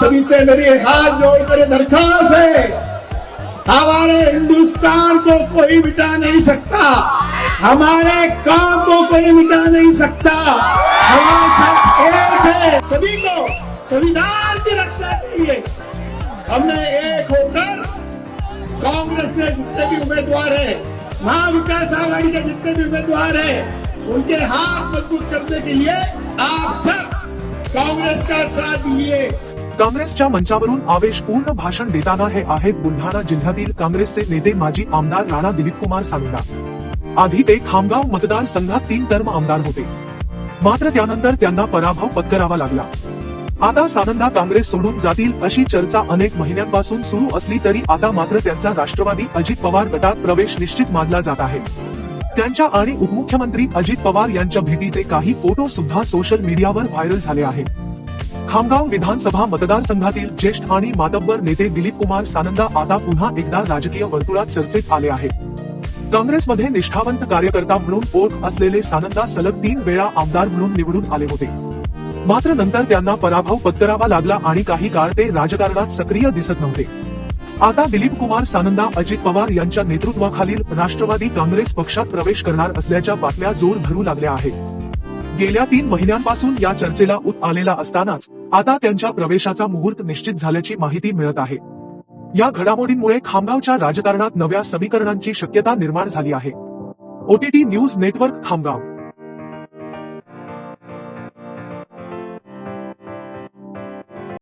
सभी से मेरी हाथ जोड़कर दरखास्त है हमारे हिंदुस्तान को कोई मिटा नहीं सकता। हमारे काम को कोई मिटा नहीं सकता। हम सब एक है। सभी को संविधान की रक्षा के लिए हमने एक होकर कांग्रेस के जितने भी उम्मीदवार हैं, महाविकास आघाड़ी के जितने भी उम्मीदवार हैं, उनके हाथ मज़बूत करने के लिए आप सब कांग्रेस का साथ दीजिए काँग्रेसच्या मंचावरून आवेशपूर्ण भाषण देताना हे आहेत बुलढाणा जिल्ह्यातील काँग्रेसचे नेते माजी आमदार राणा दिलीप कुमार सानुंडा आधी ते खामगाव मतदारसंघात तीन टर्म आमदार होते. मात्र त्यानंतर त्यांना पराभव पत्करावा लागला. आता सानंदा काँग्रेस सोडून जातील अशी चर्चा अनेक महिन्यांपासून सुरू असली तरी आता मात्र त्यांचा राष्ट्रवादी अजित पवार गटात प्रवेश निश्चित मानला जात आहे. त्यांच्या आणि उपमुख्यमंत्री अजित पवार यांच्या भेटीचे काही फोटो सुद्धा सोशल मीडियावर व्हायरल झाले आहेत. खामगाव विधानसभा मतदारसंघातील ज्येष्ठ आणि मातब्बर नेते दिलीप कुमार सानंदा आता पुन्हा एकदा राजकीय वर्तुळात चर्चेत आले आहेत. काँग्रेसमध्ये निष्ठावंत कार्यकर्ता म्हणून ओळख असलेले सानंदा सलग तीन वेळा आमदार म्हणून निवडून आले होते. मात्र नंतर त्यांना पराभव पत्करावा लागला आणि काही काळ ते राजकारणात सक्रिय दिसत नव्हते. आता दिलीप कुमार सानंदा अजित पवार यांच्या नेतृत्वाखालील राष्ट्रवादी काँग्रेस पक्षात प्रवेश करणार असल्याच्या बातम्या जोर धरू लागल्या आहेत. गेल्या तीन महिन्यांपासून या चर्चेला उत आलेला असतानाच आता त्यांच्या प्रवेशाचा मुहूर्त निश्चित झाल्याची माहिती मिळत आहे. या घडामोडींमुळे खामगावच्या राजकारणात नव्या समीकरणांची शक्यता निर्माण झाली आहे. OTT news network Khamgaon.